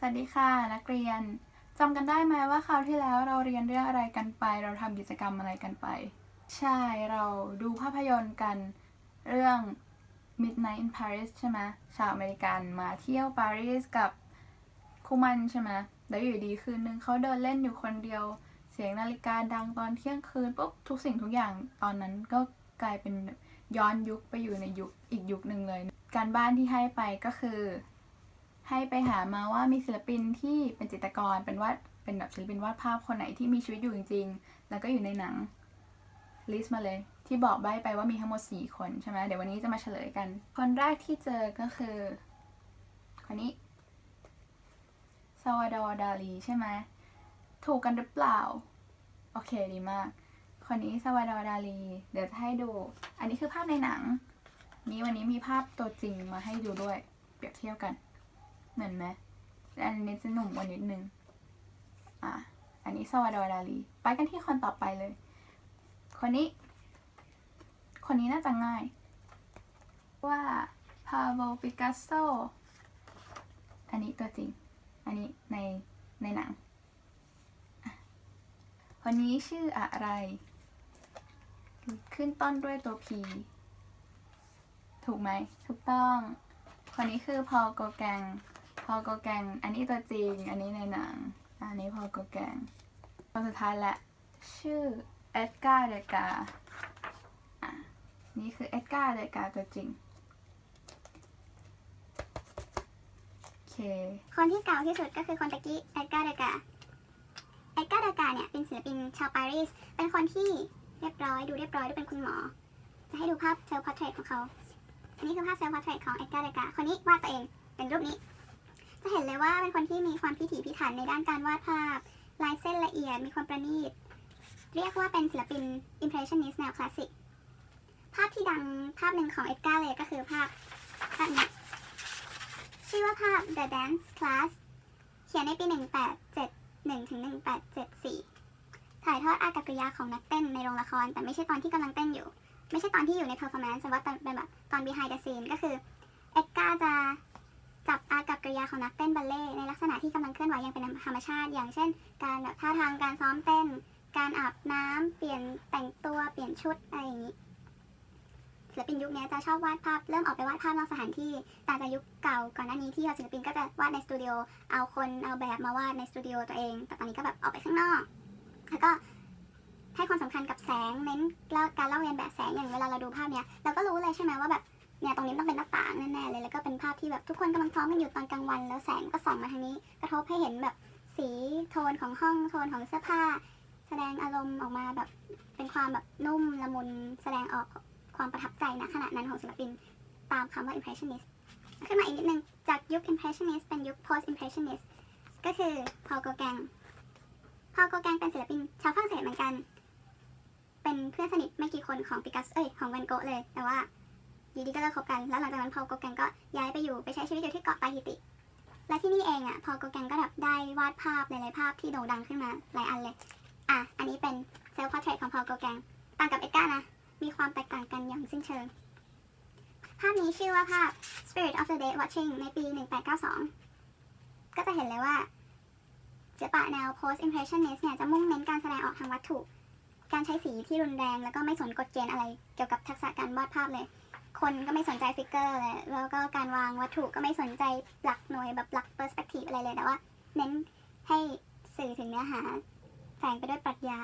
สวัสดีค่ะนักเรียนจำกันได้ไหมว่าคราวที่แล้วเราเรียนเรื่องอะไรกันไป เราทำกิจกรรมอะไรกันไป ใช่เราดูภาพยนตร์กันเรื่อง Midnight in Paris ใช่ไหมชาวอเมริกันมาเที่ยวปารีสกับคู่มันใช่ไหมแล้วอยู่ดีคืนนึงเขาเดินเล่นอยู่คนเดียว เสียงนาฬิกาดังตอนเที่ยงคืนปุ๊บทุกสิ่งทุกอย่างตอนนั้นก็กลายเป็นย้อนยุคไปอยู่ในยุคอีกยุคหนึ่งเลย การบ้านที่ให้ไปก็คือ ให้ไปหามาว่ามีศิลปินที่เป็นจิตรกรเป็นวาดเป็นแบบศิลปินวาดภาพคนไหนที่มีชีวิตอยู่จริง ๆ แล้วก็อยู่ในหนังลิสต์มาเลย ที่บอกใบ้ไปว่ามีทั้งหมด 4 คนใช่ไหมเดี๋ยววันนี้จะมาเฉลยกัน คนแรกที่เจอก็คือคนนี้ซาวาดอร์ดาลีใช่ไหมถูกกันหรือเปล่า โอเคดีมาก คนนี้ซาวาดอร์ดาลี เดี๋ยวจะให้ดู อันนี้คือภาพในหนัง นี้วันนี้มีภาพตัวจริงมาให้ดูด้วย เปรียบเทียบกัน เหมือนไหมแต่อันนี้จะหนุ่มกว่านิดนึง อะ อันนี้ซาวาดอร์ดาลี ไปกันที่คนต่อไปเลย คนนี้ คนนี้น่าจะง่าย ว่าพาโบปิกัสโซ อันนี้ตัวจริง อันนี้ในในหนัง คนนี้ชื่ออะไร ขึ้นต้นด้วยตัว P ถูกไหม ถูกต้อง คนนี้คือพอลโกแกง พอลโกแกง อันนี้ตัวจริง อันนี้ในหนัง อันนี้พอลโกแกงคนสุดท้ายแหละ ชื่อเอ็ดการ์เดกาอะนี่คือเอ็ดการ์เดกาตัวจริงโอเค คนที่เก่าที่สุดก็คือคนตะกี้เอ็ดการ์เดกาเอ็ดการ์เดกาเนี่ยเป็นศิลปินชาวปารีส เป็นคนที่เรียบร้อยดูเรียบร้อยดูเป็นคุณหมอ จะให้ดูภาพเซลล์พอร์เทรตของเขา อันนี้คือภาพเซลล์พอร์เทรตของเอ็ดการ์เดกาคนนี้วาดตัวเองเป็นรูปนี้ จะเห็นเลยว่าเป็นคนที่มีความพิถีพิถันในด้านการวาดภาพ ลายเส้นละเอียด มีความประณีต เรียกว่าเป็นศิลปิน impressionist แนวคลาสสิก ภาพที่ดังภาพหนึ่งของเอ็ดการ์เลยก็คือภาพภาพนี้ชื่อว่าภาพ The Dance Class เขียนในปี 1871ถึง1874 ถ่ายทอดอากับกริยาของนักเต้นในโรงละคร แต่ไม่ใช่ตอนที่กำลังเต้นอยู่ ไม่ใช่ตอนที่อยู่ใน performance แต่ว่าเป็นแบบตอน behind the scene ก็คือเอ็ดการ์จะ จับอากับกริยาของนักเต้นบัลเล่ในลักษณะที่กำลังเคลื่อนไหวอย่างเป็นธรรมชาติ อย่างเช่น การแบบท่าทางการซ้อมเต้น การอาบน้ำเปลี่ยนแต่งตัวเปลี่ยนชุดอะไรอย่างนี้ศิลปินยุคนี้จะชอบวาดภาพเริ่มออกไปวาดภาพนอกสถานที่ต่างจากยุคเก่าก่อนหน้านี้ที่ศิลปินก็จะวาดในสตูดิโอเอาคนเอาแบบมาวาดในสตูดิโอตัวเอง แต่ตอนนี้ก็แบบออกไปข้างนอก แล้วก็ให้ความสำคัญกับแสงเน้นการเล่าเรียนแบบแสงอย่างเวลาเราดูภาพเนี้ยเราก็รู้เลยใช่ไหมว่าแบบ เนี่ยตรงนี้ต้องเป็นหน้าต่างแน่ๆเลยแล้วก็เป็นภาพที่แบบทุกคนกำลังซ้อมกันอยู่ตอนกลางวัน แล้วแสงก็ส่องมาทางนี้ กระทบให้เห็นแบบสีโทนของห้องโทนของเสื้อผ้า แสดงอารมณ์ออกมาแบบเป็นความแบบนุ่มละมุนแสดงออกความประทับใจณขณะนั้นของศิลปินตามคำว่า impressionist ขึ้นมาอีกนิดนึงจากยุค impressionist เป็นยุค post impressionist ก็คือพอลโกแกงพอลโกแกงเป็นศิลปินชาวฝรั่งเศสเหมือนกัน เป็นเพื่อนสนิทไม่กี่คนของปิกัสเอ้ยของแวนโกะเลยแต่ว่า อยู่ดีก็เลิกคบกัน แล้วหลังจากนั้นพอลโกแกงก็ย้ายไปอยู่ไปใช้ชีวิตอยู่ที่เกาะตาฮิติ และที่นี่เองอะพอลโกแกงก็แบบได้วาดภาพหลายๆภาพที่โด่งดังขึ้นมาหลายอันเลย อะ อันนี้เป็นเซลฟ์พอร์เทรตของพอลโกแกงต่างกับเอ็ดการ์นะ มีความแตกต่างกันอย่างสิ้นเชิง ภาพนี้ชื่อว่าภาพ Spirit of the Dead Watching ในปี 1892 ก็จะเห็นเลยว่าศิลปะแนว Post Impressionist เนี่ยจะมุ่งเน้นการแสดงออกทางวัตถุ การใช้สีที่รุนแรง แล้วก็ไม่สนกฎเกณฑ์อะไร เกี่ยวกับทักษะการวาดภาพเลย คนก็ไม่สนใจฟิกเกอร์เลยแล้วก็การวางวัตถุก็ไม่สนใจหลักหน่วยแบบหลัก perspective อะไรเลยแต่ว่า เน้นให้สื่อถึงเนื้อหาแฝงไปด้วยปรัชญา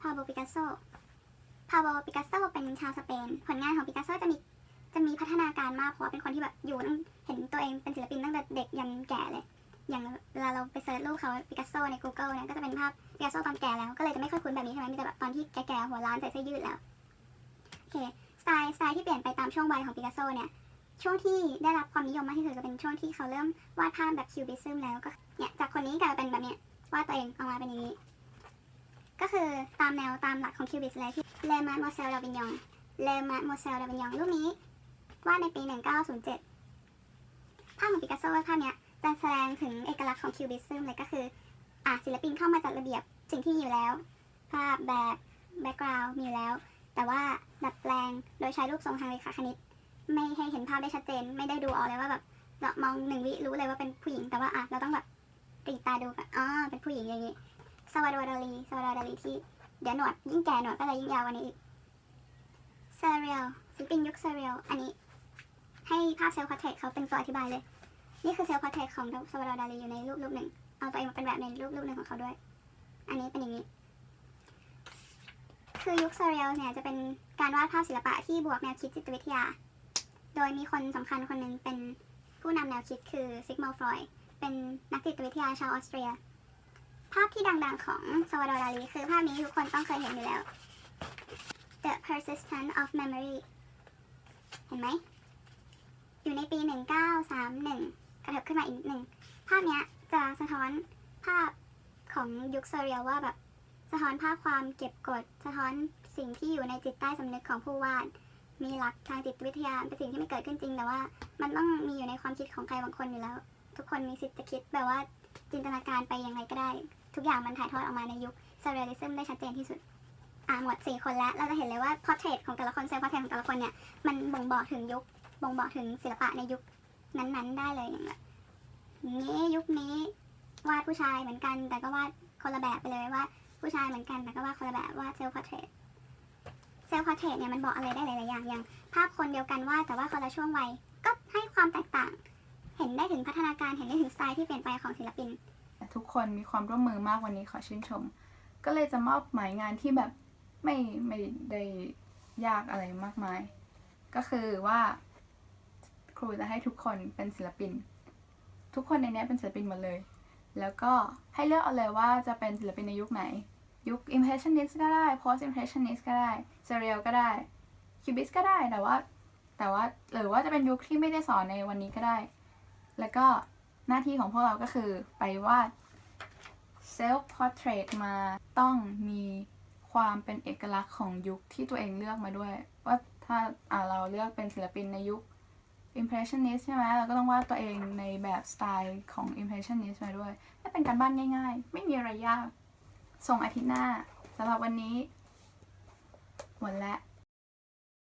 พาโบปิกัสโซพาโบปิกัสโซเป็นชาวสเปน ผลงานของปิกัสโซจะมีจะมีพัฒนาการมากเพราะว่าเป็นคนที่แบบอยู่ตั้งเห็นตัวเองเป็นศิลปินตั้งแต่เด็กยันแก่เลย อย่างเวลาเราไปเซิร์ชรูปเขาปิกัสโซใน Google เนี่ยก็จะเป็นภาพปิกัสโซตอนแก่แล้ว ก็เลยจะไม่ค่อยคุ้นแบบนี้ใช่ไหมมีแต่แบบตอนที่แก่ๆหัวล้านใส่เสื้อยืดแล้ว โอเค สไตล์สไตล์ที่เปลี่ยนไปตามช่วงวัยของปิกัสโซเนี่ย ช่วงที่ได้รับความนิยมมากที่สุดจะเป็นช่วงที่เขาเริ่มวาดภาพแบบคิวบิซึมแล้วก็เนี่ยจากคนนี้กลายเป็นแบบเนี้ยวาดตัวเองออกมาเป็นอย่างนี้ ก็คือตามแนวตามหลักของคิวบิสเลยที่เลมาร์โมเซลดาวินยองเลมาร์โมเซลดาวินยองรูปนี้วาดในปี 1907 ภาพของปิกัสโซภาพเนี้ยจะแสดงถึงเอกลักษณ์ของคิวบิซึมเลยก็คืออะศิลปินเข้ามาจัดระเบียบสิ่งที่มีอยู่แล้ว ภาพแบบแบ็กกราวด์มีอยู่แล้ว แต่ว่าดัดแปลงโดยใช้รูปทรงทางเรขาคณิต ไม่ให้เห็นภาพได้ชัดเจน ไม่ได้ดูออกเลยว่าแบบเรามองหนึ่งวิรู้เลยว่าเป็นผู้หญิง แต่ว่าอะเราต้องแบบตีตาดูก่อนอ๋อเป็นผู้หญิงอย่างนี้ซาวาดอร์ดาลีซาวาดอร์ดาลีที่เดี๋ยวหนวดยิ่งแก่หนวดก็จะยิ่งยาวกวันนี้อีกเซเรียลศิลปินยุคเซเรียลอันนี้ ให้ภาพเซลล์พอร์เทรตเขาเป็นตัวอธิบายเลย นี่คือเซลล์พอร์เทรตของซาวาดอร์ดาลีอยู่ในรูปรูปหนึ่งเอาตัวเองมาเป็นแบบในรูปรูปหนึ่งของเขาด้วย อันนี้เป็นอย่างนี้ คือยุคเซเรียลเนี่ยจะเป็นการวาดภาพศิลปะที่บวกแนวคิดจิตวิทยา โดยมีคนสำคัญคนหนึ่งเป็นผู้นำแนวคิดคือซิกม n ฟรอยเป็นนักจิตวิทยาชาวออสเตรีย ภาพที่ดังๆของซาวาดอร์ดาลีคือภาพนี้ทุกคนต้องเคยเห็นอยู่แล้ว The Persistence of Memory เห็นไหม อยู่ในปี 1931 กระเถิบขึ้นมาอีกนิดหนึ่ง ภาพนี้จะสะท้อนภาพของยุคเซเรียลว่าแบบ สะท้อนภาพความเก็บกด สะท้อนสิ่งที่อยู่ในจิตใต้สำนึกของผู้วาด มีหลักทางจิตวิทยาเป็นสิ่งที่ไม่เกิดขึ้นจริง แต่ว่า มันต้องมีอยู่ในความคิดของใครบางคนอยู่แล้ว ทุกคนมีสิทธิ์จะคิดแบบว่าจินตนาการไปยังไงก็ได้ ทุกอย่างมันถ่ายทอดออกมาในยุคเซเรียลิซึมได้ชัดเจนที่สุดอ่าหมดสี่คนแล้ว เราจะเห็นเลยว่าพอร์เทรตของแต่ละคนเซลล์พอร์เทรตของแต่ละคนเนี่ยมันบ่งบอกถึงยุคบ่งบอกถึงศิลปะในยุคนั้นๆ ได้เลยอย่างแบบนี้ยุคนี้วาดผู้ชายเหมือนกัน แต่ก็วาดคนละแบบไปเลยว่า ผู้ชายเหมือนกันแต่ก็ว่าคนละแบบว่าเซลล์พอร์เทรตเซลล์พอร์เทรตเนี่ยมันบอกอะไรได้หลาย ๆ อย่าง อย่าง ภาพคนเดียวกันวาดแต่ว่าคนละช่วงวัย ก็ให้ความแตกต่าง เห็นได้ถึงพัฒนาการ เห็นได้ถึงสไตล์ที่เปลี่ยนไปของศิลปิน ทุกคนมีความร่วมมือมากวันนี้ขอชื่นชม ก็เลยจะมอบหมายงานที่แบบไม่ไม่ได้ยากอะไรมากมาย ก็คือว่าครูจะให้ทุกคนเป็นศิลปิน ทุกคนในนี้เป็นศิลปินหมดเลย แล้วก็ให้เลือกเอาเลยว่าจะเป็นศิลปินในยุคไหน ยุค impressionist ก็ได้ post impressionist ก็ได้ surreal ก็ได้ cubist ก็ได้แต่ว่า แต่ว่าหรือว่าจะเป็นยุคที่ไม่ได้สอนในวันนี้ก็ได้ แล้วก็หน้าที่ของพวกเราก็คือไปวาด self portrait มาต้องมีความเป็นเอกลักษณ์ของยุคที่ตัวเองเลือกมาด้วย ว่าถ้าอ่าเราเลือกเป็นศิลปินในยุค impressionist ใช่ไหมเราก็ต้องวาดตัวเองในแบบสไตล์ของ impressionist มาด้วยไม่เป็นการบ้านง่าย ๆ ไม่มีอะไรยาก ส่งอาทิตย์หน้าสำหรับวันนี้ หมดแล้ว